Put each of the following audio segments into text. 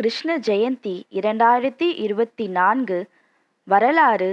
கிருஷ்ண ஜெயந்தி இரண்டாயிரத்தி இருபத்தி நான்கு வரலாறு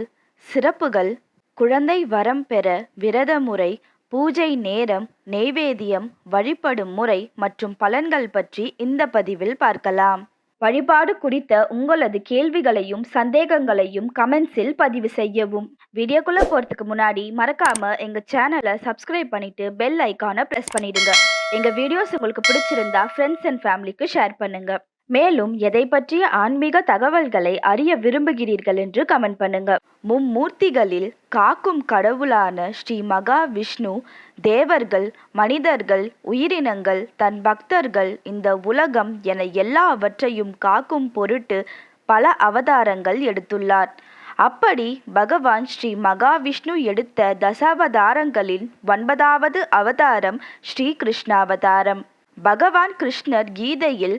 சிறப்புகள் குழந்தை வரம் பெற விரத முறை பூஜை நேரம் நெய்வேதியம் வழிபடும் முறை மற்றும் பலன்கள் பற்றி இந்த பதிவில் பார்க்கலாம். வழிபாடு குறித்த உங்களது கேள்விகளையும் சந்தேகங்களையும் கமெண்ட்ஸில் பதிவு செய்யவும். வீடியோக்குள்ள போறதுக்கு முன்னாடி மறக்காம எங்க சேனலை சப்ஸ்கிரைப் பண்ணிட்டு பெல் ஐக்கானை ப்ரெஸ் பண்ணிடுங்க. எங்க வீடியோஸ் உங்களுக்கு பிடிச்சிருந்தா ஃப்ரெண்ட்ஸ் அண்ட் ஃபேமிலிக்கு ஷேர் பண்ணுங்க. மேலும் எதை பற்றிய ஆன்மீக தகவல்களை அறிய விரும்புகிறீர்கள் என்று கமெண்ட் பண்ணுங்க. மும்மூர்த்திகளில் காக்கும் கடவுளான ஸ்ரீ மகாவிஷ்ணு தேவர்கள் மனிதர்கள் உயிரினங்கள் தன் பக்தர்கள் இந்த உலகம் என எல்லாவற்றையும் காக்கும் பொருட்டு பல அவதாரங்கள் எடுத்துள்ளார். அப்படி பகவான் ஸ்ரீ மகாவிஷ்ணு எடுத்த தசாவதாரங்களின் ஒன்பதாவது அவதாரம் ஸ்ரீ கிருஷ்ணாவதாரம். பகவான் கிருஷ்ணர் கீதையில்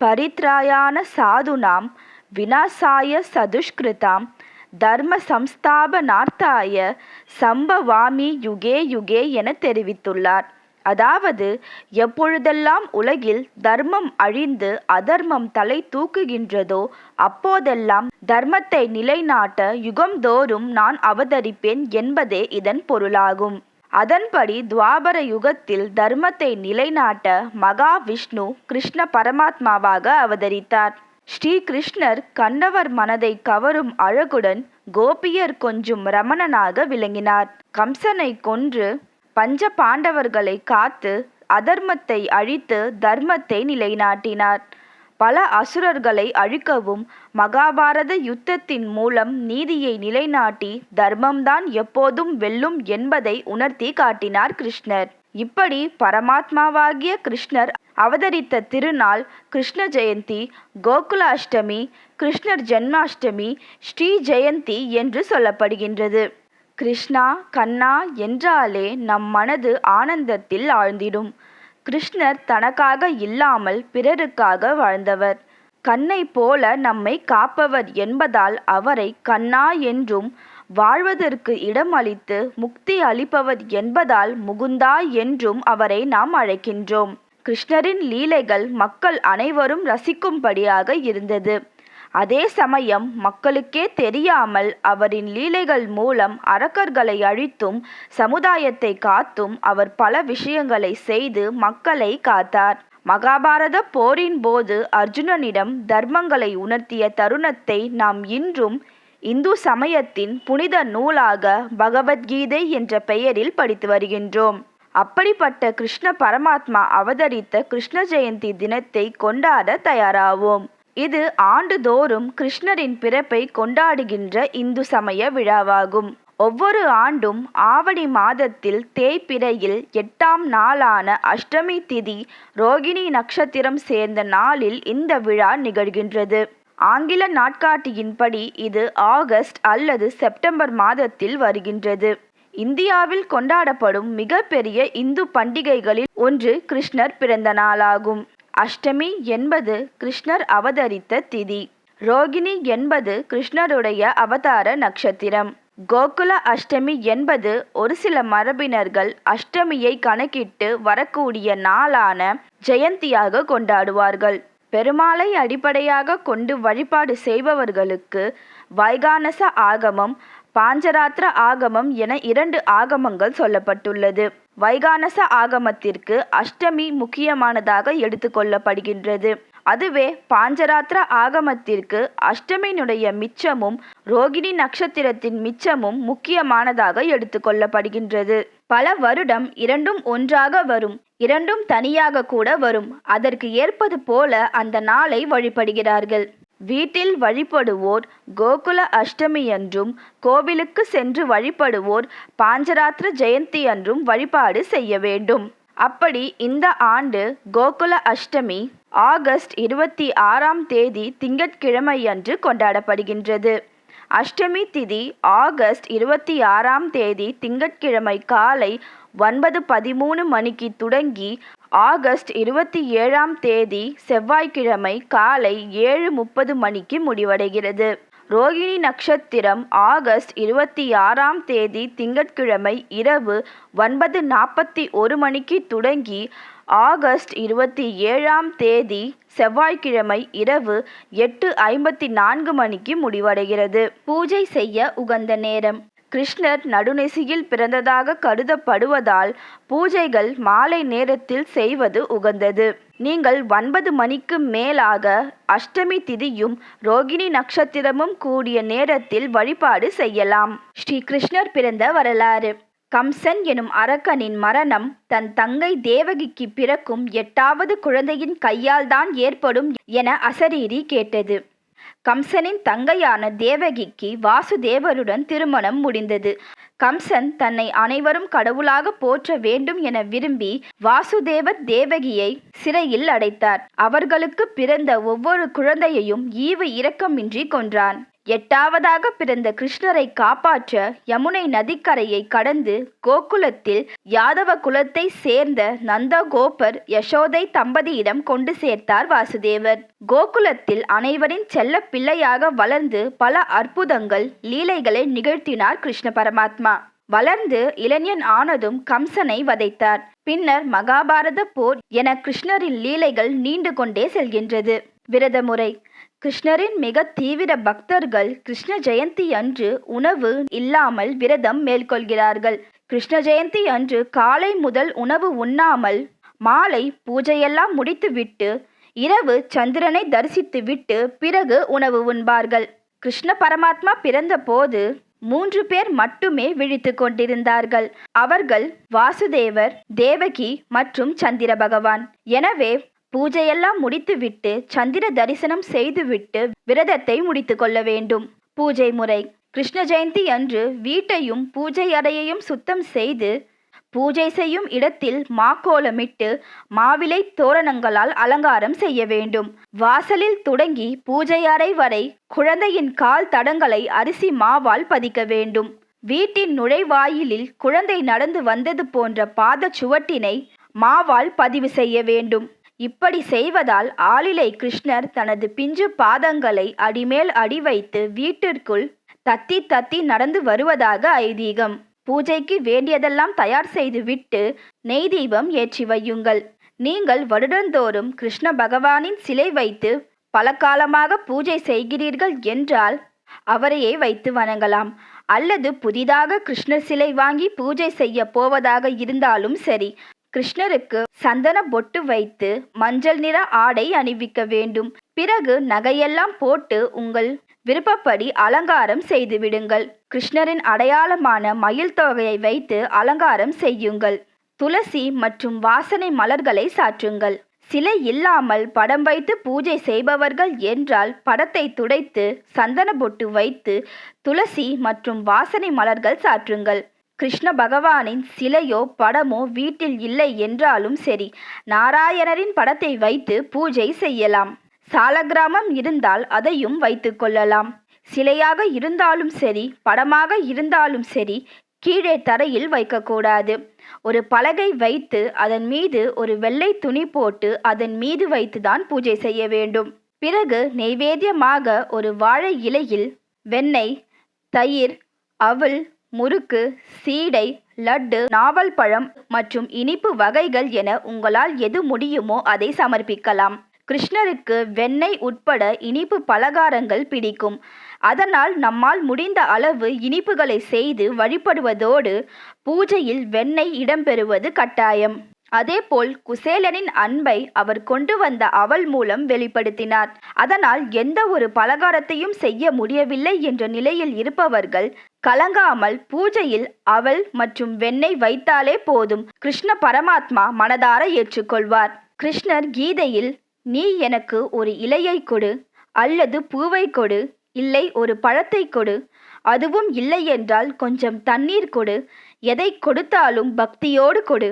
பரித்ராயான சாதுனாம் வினாசாய சதுஷ்கிருதாம் தர்ம சம்ஸ்தாபனார்த்தாய சம்பவாமி யுகே யுகே என தெரிவித்துள்ளார். அதாவது எப்பொழுதெல்லாம் உலகில் தர்மம் அழிந்து அதர்மம் தலை தூக்குகின்றதோ அப்போதெல்லாம் தர்மத்தை நிலைநாட்ட யுகம்தோறும் நான் அவதரிப்பேன் என்பதே இதன் பொருளாகும். அதன்படி துவாபர யுகத்தில் தர்மத்தை நிலைநாட்ட மகாவிஷ்ணு கிருஷ்ண பரமாத்மாவாக அவதரித்தார். ஸ்ரீ கிருஷ்ணர் கண்டவர் மனதை கவரும் அழகுடன் கோபியர் கொஞ்சும் ரமணனாக விளங்கினார். கம்சனை கொன்று பஞ்ச பாண்டவர்களை காத்து அதர்மத்தை அழித்து தர்மத்தை நிலைநாட்டினார். பல அசுரர்களை அழிக்கவும் மகாபாரத யுத்தத்தின் மூலம் நீதியை நிலைநாட்டி தர்மம்தான் எப்போதும் வெல்லும் என்பதை உணர்த்தி காட்டினார் கிருஷ்ணர். இப்படி பரமாத்மாவாகிய கிருஷ்ணர் அவதரித்த திருநாள் கிருஷ்ண ஜெயந்தி கோகுல அஷ்டமி கிருஷ்ணர் ஜென்மாஷ்டமி ஸ்ரீ ஜெயந்தி என்று சொல்லப்படுகின்றது. கிருஷ்ணா கண்ணா என்றாலே நம் மனது ஆனந்தத்தில் ஆழ்ந்திடும். கிருஷ்ணர் தனக்காக இல்லாமல் பிறருக்காக வாழ்ந்தவர். கண்ணை போல நம்மை காப்பவர் என்பதால் அவரை கண்ணா என்றும் வாழ்வதற்கு இடம் அளித்து முக்தி அளிப்பவர் என்பதால் முகுந்தா என்றும் அவரை நாம் அழைக்கின்றோம். கிருஷ்ணரின் லீலைகள் மக்கள் அனைவரும் ரசிக்கும்படியாக இருந்தது. அதே சமயம் மக்களுக்கே தெரியாமல் அவரின் லீலைகள் மூலம் அரக்கர்களை அழித்தும் சமுதாயத்தை காத்தும் அவர் பல விஷயங்களை செய்து மக்களை காத்தார். மகாபாரத போரின் போது அர்ஜுனனிடம் தர்மங்களை உணர்த்திய தருணத்தை நாம் இன்றும் இந்து சமயத்தின் புனித நூலாக பகவத்கீதை என்ற பெயரில் படித்து வருகின்றோம். அப்படிப்பட்ட கிருஷ்ண பரமாத்மா அவதரித்த கிருஷ்ண ஜெயந்தி தினத்தை கொண்டாட தயாராவோம். இது ஆண்டுதோறும் கிருஷ்ணரின் பிறப்பை கொண்டாடுகின்ற இந்து சமய விழாவாகும். ஒவ்வொரு ஆண்டும் ஆவணி மாதத்தில் தேய்பிறையில் எட்டாம் நாளான அஷ்டமி திதி ரோகிணி நட்சத்திரம் சேர்ந்த நாளில் இந்த விழா நிகழ்கின்றது. ஆங்கில நாட்காட்டியின்படி இது ஆகஸ்ட் அல்லது செப்டம்பர் மாதத்தில் வருகின்றது. இந்தியாவில் கொண்டாடப்படும் மிகப்பெரிய இந்து பண்டிகைகளில் ஒன்று கிருஷ்ணர் பிறந்த நாளாகும் அஷ்டமி என்பது கிருஷ்ணர் அவதரித்த திதி. ரோகிணி என்பது கிருஷ்ணருடைய அவதார நட்சத்திரம். கோகுல அஷ்டமி என்பது ஒரு சில மரபினர்கள் அஷ்டமியை கணக்கிட்டு வரக்கூடிய நாளான ஜெயந்தியாக கொண்டாடுவார்கள். பெருமாளை அடிப்படையாக கொண்டு வழிபாடு செய்பவர்களுக்கு வைகானச ஆகமம் பாஞ்சராத்திர ஆகமம் என இரண்டு ஆகமங்கள் சொல்லப்பட்டுள்ளது. வைகானச ஆகமத்திற்கு அஷ்டமி முக்கியமானதாக எடுத்துக்கொள்ளப்படுகின்றது அதுவே பாஞ்சராத்திர ஆகமத்திற்கு அஷ்டமியினுடைய மிச்சமும் ரோகிணி நட்சத்திரத்தின் மிச்சமும் முக்கியமானதாக எடுத்துக்கொள்ளப்படுகின்றது பல வருடம் இரண்டும் ஒன்றாக வரும் இரண்டும் தனியாக கூட வரும். அதற்கு ஏற்பது போல அந்த நாளை வழிபடுகிறார்கள். வீட்டில் வழிபடுவோர் கோகுல அஷ்டமி என்றும் கோவிலுக்கு சென்று வழிபடுவோர் பாஞ்சராத்திர ஜெயந்தி என்றும் வழிபாடு செய்ய வேண்டும். அப்படி இந்த ஆண்டு கோகுல அஷ்டமி ஆகஸ்ட் இருபத்தி ஆறாம் தேதி திங்கட்கிழமையன்று கொண்டாடப்படுகின்றது. அஷ்டமி திதி ஆகஸ்ட் இருபத்தி ஆறாம் தேதி திங்கட்கிழமை காலை ஒன்பது பதிமூணு மணிக்கு தொடங்கி ஆகஸ்ட் இருபத்தி ஏழாம் தேதி செவ்வாய்க்கிழமை காலை ஏழு முப்பது மணிக்கு முடிவடைகிறது. ரோகிணி நட்சத்திரம் ஆகஸ்ட் இருபத்தி ஆறாம் தேதி திங்கட்கிழமை இரவு ஒன்பது நாற்பத்தி ஒரு மணிக்கு தொடங்கி ஆகஸ்ட் இருபத்தி ஏழாம் தேதி செவ்வாய்க்கிழமை இரவு எட்டு ஐம்பத்தி நான்கு மணிக்கு முடிவடைகிறது. பூஜை செய்ய உகந்த நேரம். கிருஷ்ணர் நடுநெசியில் பிறந்ததாக கருதப்படுவதால் பூஜைகள் மாலை நேரத்தில் செய்வது உகந்தது. நீங்கள் ஒன்பது மணிக்கு மேலாக அஷ்டமி திதியும் ரோகிணி நட்சத்திரமும் கூடிய நேரத்தில் வழிபாடு செய்யலாம். ஸ்ரீ கிருஷ்ணர் பிறந்த வரலாறு. கம்சன் எனும் அரக்கனின் மரணம் தன் தங்கை தேவகிக்கு பிறக்கும் எட்டாவது குழந்தையின் கையால்தான் ஏற்படும் என அசரீரி கேட்டது. கம்சனின் தங்கையான தேவகிக்கு வாசுதேவருடன் திருமணம் முடிந்தது. கம்சன் தன்னை அனைவரும் கடவுளாக போற்ற வேண்டும் என விரும்பி வாசுதேவர் தேவகியை சிறையில் அடைத்தார். அவர்களுக்கு பிறந்த ஒவ்வொரு குழந்தையையும் ஈவு இரக்கமின்றி கொன்றான். எட்டாவதாக பிறந்த கிருஷ்ணரை காப்பாற்ற யமுனை நதிக்கரையை கடந்து கோகுலத்தில் யாதவ குலத்தை சேர்ந்த நந்தகோபர் யசோதை தம்பதியிடம் கொண்டு சேர்த்தார் வாசுதேவர். கோகுலத்தில் அனைவரின் செல்ல பிள்ளையாக வளர்ந்து பல அற்புதங்கள் லீலைகளை நிகழ்த்தினார் கிருஷ்ண பரமாத்மா. வளர்ந்து இளைஞன் ஆனதும் கம்சனை வதைத்தார். பின்னர் மகாபாரத போர் என கிருஷ்ணரின் லீலைகள் நீண்டு கொண்டே செல்கின்றது. விரத முறை கிருஷ்ணரின் மிக தீவிர பக்தர்கள் கிருஷ்ண ஜெயந்தி அன்று உணவு இல்லாமல் விரதம் மேற்கொள்கிறார்கள். கிருஷ்ண ஜெயந்தி அன்று காலை முதல் உணவு உண்ணாமல் மாலை பூஜையெல்லாம் முடித்துவிட்டு இரவு சந்திரனை தரிசித்து விட்டு பிறகு உணவு உண்பார்கள். கிருஷ்ண பரமாத்மா பிறந்தபோது மூன்று பேர் மட்டுமே விழித்து கொண்டிருந்தார்கள். அவர்கள் வாசுதேவர் தேவகி மற்றும் சந்திர பகவான் எனவே பூஜையெல்லாம் முடித்துவிட்டு சந்திர தரிசனம் செய்துவிட்டு விரதத்தை முடித்து கொள்ள வேண்டும். பூஜை முறை. கிருஷ்ண ஜெயந்தி அன்று வீட்டையும் பூஜை அறையையும் சுத்தம் செய்து பூஜை செய்யும் இடத்தில் மாக்கோலமிட்டு மாவிலை தோரணங்களால் அலங்காரம் செய்ய வேண்டும். வாசலில் தொடங்கி பூஜை அறை வரை குழந்தையின் கால் தடங்களை அரிசி மாவால் பதிக்க வேண்டும். வீட்டின் நுழைவாயிலில் குழந்தை நடந்து வந்தது போன்ற பாத சுவட்டினை மாவால் பதிவு செய்ய வேண்டும். இப்படி செய்வதால் ஆளிலை கிருஷ்ணர் தனது பிஞ்சு பாதங்களை அடிமேல் அடி வைத்து வீட்டிற்குள் தத்தி தத்தி நடந்து வருவதாக ஐதீகம். பூஜைக்கு வேண்டியதெல்லாம் தயார் செய்து விட்டு நெய் தீபம் ஏற்றி வையுங்கள். நீங்கள் வருடந்தோறும் கிருஷ்ண பகவானின் சிலை வைத்து பல காலமாக பூஜை செய்கிறீர்கள் என்றால் அவரையே வைத்து வணங்கலாம். அல்லது புதிதாக கிருஷ்ணர் சிலை வாங்கி பூஜை செய்ய போவதாக இருந்தாலும் சரி கிருஷ்ணருக்கு சந்தன பொட்டு வைத்து மஞ்சள் நிற ஆடை அணிவிக்க வேண்டும். பிறகு நகையெல்லாம் போட்டு உங்கள் விருப்பப்படி அலங்காரம் செய்து விடுங்கள் கிருஷ்ணரின் அடையாளமான மயில் தொகையை வைத்து அலங்காரம் செய்யுங்கள். துளசி மற்றும் வாசனை மலர்களை சாற்றுங்கள். சிலை இல்லாமல் படம் வைத்து பூஜை செய்பவர்கள் என்றால் படத்தை துடைத்து சந்தன பொட்டு வைத்து துளசி மற்றும் வாசனை மலர்கள் சாற்றுங்கள். கிருஷ்ண பகவானின் சிலையோ படமோ வீட்டில் இல்லை என்றாலும் சரி நாராயணரின் படத்தை வைத்து பூஜை செய்யலாம். சாலகிராமம் இருந்தால் அதையும் வைத்து கொள்ளலாம். சிலையாக இருந்தாலும் சரி படமாக இருந்தாலும் சரி கீழே தரையில் வைக்கக்கூடாது ஒரு பலகை வைத்து அதன் மீது ஒரு வெள்ளை துணி போட்டு அதன் மீது வைத்துதான் பூஜை செய்ய வேண்டும். பிறகு நெய்வேத்தியமாக ஒரு வாழை இலையில் வெண்ணெய் தயிர் அவல் முறுக்கு சீடை லட்டு நாவல் பழம் மற்றும் இனிப்பு வகைகள் என உங்களால் எது முடியுமோ அதை சமர்ப்பிக்கலாம். கிருஷ்ணருக்கு வெண்ணெய் உட்பட இனிப்பு பலகாரங்கள் பிடிக்கும். அதனால் நம்மால் முடிந்த அளவு இனிப்புகளை செய்து வழிபடுவதோடு பூஜையில் வெண்ணெய் இடம்பெறுவது கட்டாயம். அதேபோல் குசேலனின் அன்பை அவர் கொண்டு வந்த அவள் மூலம் வெளிப்படுத்தினார். அதனால் எந்த ஒரு பலகாரத்தையும் செய்ய முடியவில்லை என்ற நிலையில் இருப்பவர்கள் கலங்காமல் பூஜையில் அவள் மற்றும் வெண்ணெய் வைத்தாலே போதும். கிருஷ்ண பரமாத்மா மனதார ஏற்றுக்கொள்வார். கிருஷ்ணர் கீதையில் நீ எனக்கு ஒரு இலையை கொடு அல்லது பூவை கொடு இல்லை ஒரு பழத்தை கொடு அதுவும் இல்லை என்றால் கொஞ்சம் தண்ணீர் கொடு எதை கொடுத்தாலும் பக்தியோடு கொடு.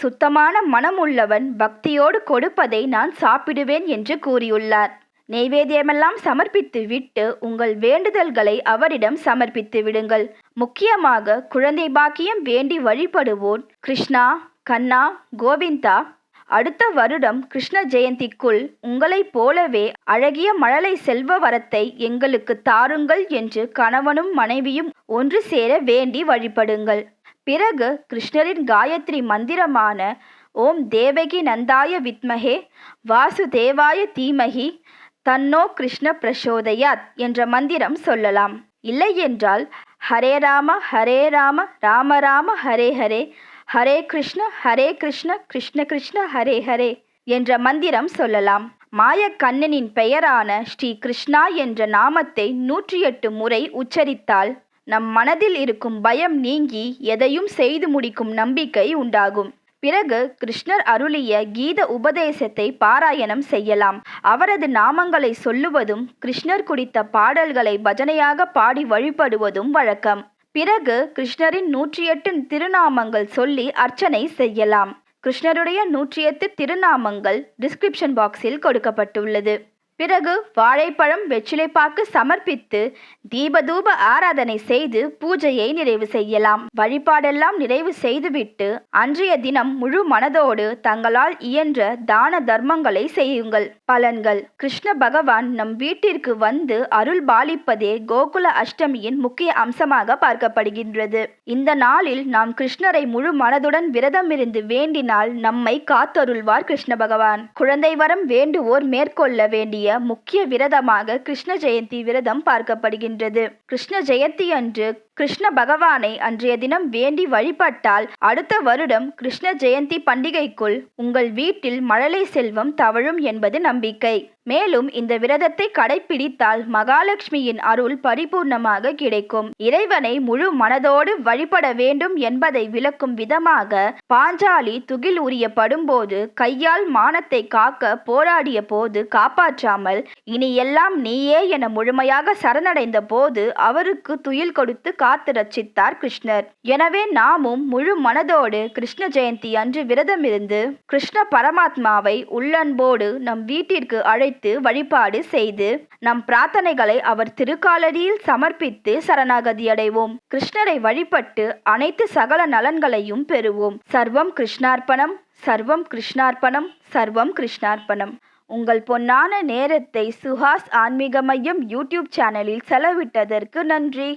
சுத்தமான மனம் உள்ளவன் பக்தியோடு கொடுப்பதை நான் சாப்பிடுவேன் என்று கூறியுள்ளார். நெய்வேத்தியமெல்லாம் சமர்ப்பித்து விட்டு உங்கள் வேண்டுதல்களை அவரிடம் சமர்ப்பித்து விடுங்கள். முக்கியமாக குழந்தை பாக்கியம் வேண்டி வழிபடுவோர் கிருஷ்ணா கண்ணா கோவிந்தா. அடுத்த வருடம் கிருஷ்ண ஜெயந்திக்குள் உங்களைப் போலவே அழகிய மழலை செல்வ வரத்தை எங்களுக்கு தாருங்கள் என்று கணவனும் மனைவியும் ஒன்று சேர வேண்டி வழிபடுங்கள். பிறகு கிருஷ்ணரின் காயத்ரி மந்திரமான ஓம் தேவகி நந்தாய வித்மகே வாசுதேவாய தீமகி தன்னோ கிருஷ்ண பிரசோதயாத் என்ற மந்திரம் சொல்லலாம். இல்லை என்றால் ஹரே ராம ஹரே ராம ராம ராம ஹரே ஹரே ஹரே கிருஷ்ண ஹரே கிருஷ்ண கிருஷ்ண கிருஷ்ண ஹரே ஹரே என்ற மந்திரம் சொல்லலாம். மாயக்கண்ணனின் பெயரான ஸ்ரீ கிருஷ்ணா என்ற நாமத்தை நூற்றி எட்டு முறை உச்சரித்தால் நம் மனதில் இருக்கும் பயம் நீங்கி எதையும் செய்து முடிக்கும் நம்பிக்கை உண்டாகும். பிறகு கிருஷ்ணர் அருளிய கீத உபதேசத்தை பாராயணம் செய்யலாம். அவரது நாமங்களை சொல்லுவதும் கிருஷ்ணர் குறித்த பாடல்களை பஜனையாக பாடி வழிபடுவதும் வழக்கம். பிறகு கிருஷ்ணரின் நூற்றி எட்டு திருநாமங்கள் சொல்லி அர்ச்சனை செய்யலாம். கிருஷ்ணருடைய நூற்றி எட்டு திருநாமங்கள் டிஸ்கிரிப்ஷன் பாக்ஸில் கொடுக்கப்பட்டுள்ளது. பிறகு வாழைப்பழம் வெற்றிலைப்பாக்கு சமர்ப்பித்து தீபதூப ஆராதனை செய்து பூஜையை நிறைவு செய்யலாம். வழிபாடெல்லாம் நிறைவு செய்துவிட்டு அன்றைய தினம் முழு மனதோடு தங்களால் இயன்ற தான தர்மங்களை செய்யுங்கள். பலன்கள். கிருஷ்ண பகவான் நம் வீட்டிற்கு வந்து அருள் பாலிப்பதே கோகுல அஷ்டமியின் முக்கிய அம்சமாக பார்க்கப்படுகின்றது. இந்த நாளில் நாம் கிருஷ்ணரை முழு மனதுடன் விரதமிருந்து வேண்டினால் நம்மை காத்தருள்வார் கிருஷ்ண பகவான். குழந்தை வரம் வேண்டுவோர் மேற்கொள்ள வேண்டிய முக்கிய விரதமாக கிருஷ்ண ஜெயந்தி விரதம் பார்க்கப்படுகின்றது. கிருஷ்ண ஜெயந்தி அன்று கிருஷ்ண பகவானை அன்றைய தினம் வேண்டி வழிபட்டால் அடுத்த வருடம் கிருஷ்ண ஜெயந்தி பண்டிகைக்குள் உங்கள் வீட்டில் மழலை செல்வம் தவழும் என்பது நம்பிக்கை. மேலும் இந்த விரதத்தை கடைபிடித்தால் மகாலட்சுமியின் அருள் பரிபூர்ணமாக கிடைக்கும். இறைவனை முழு மனதோடு வழிபட வேண்டும் என்பதை விளக்கும் விதமாக பாஞ்சாலி துகில் உரியப்படும் போது கையால் மானத்தை காக்க போராடிய போது காப்பாற்றாமல் இனி எல்லாம் நீயே என முழுமையாக சரணடைந்த போது அவருக்கு துயில் கொடுத்து காத்து ரட்சித்தார் கிருஷ்ணர். எனவே நாமும் முழு மனதோடு கிருஷ்ண ஜெயந்தி அன்று விரதமிருந்து கிருஷ்ண பரமாத்மாவை உள்ளன்போடு நம் வீட்டிற்கு அழைத்து வழிபாடு செய்து நம் பிரார்த்தனைகளை அவர் திருக்காலடியில் சமர்ப்பித்து சரணாகதி அடைவோம். கிருஷ்ணரை வழிபட்டு அனைத்து சகல நலன்களையும் பெறுவோம். சர்வம் கிருஷ்ணார்ப்பணம் சர்வம் கிருஷ்ணார்ப்பணம் சர்வம் கிருஷ்ணார்ப்பணம். உங்கள் பொன்னான நேரத்தை சுஹாஸ் ஆன்மீக மையம் யூடியூப் சேனலில் செலவிட்டதற்கு நன்றி.